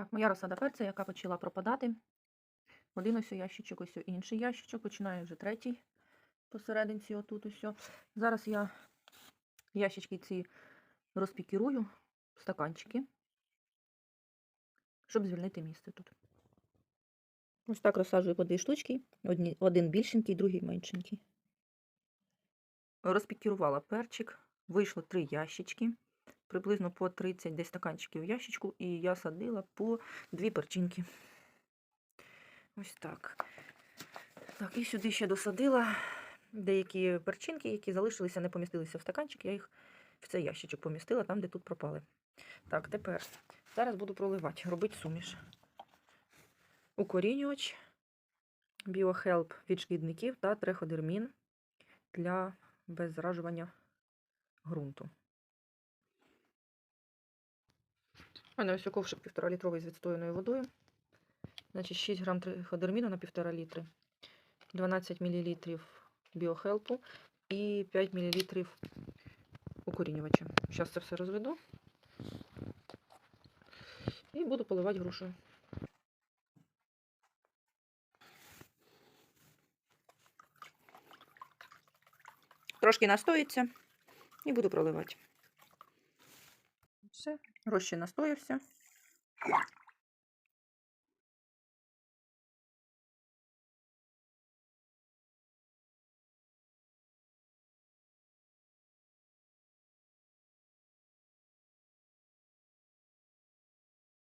Так, моя розсада перця, яка почала пропадати. Один ось ящичок, ось інший ящичок, починає вже третій посерединці отут ось. Зараз я ящички ці розпікірую в стаканчики, щоб звільнити місце тут. Ось так розсаджую по дві штучки, одні, один більшенький, другий меншенький. Розпікірувала перчик, вийшло три ящички, приблизно по 30 десь стаканчиків в ящичку, і я садила по дві перчинки. Ось так. Так, і сюди ще досадила деякі перчинки, які залишилися, не помістилися в стаканчик, я їх в цей ящичок помістила, там, де тут пропали. Так, тепер зараз буду проливати, робити суміш. Укорінювач, біохелп від шкідників та триходермін для беззаражування ґрунту. У мене ось ковшик 1,5 літровий з відстояною водою. Значить, 6 грам триходерміну на 1,5 літри, 12 мл біохелпу і 5 мл укорінювача. Зараз це все розведу і буду поливати грушею. Трошки настоїться і буду проливати. Все, розчин настоявся.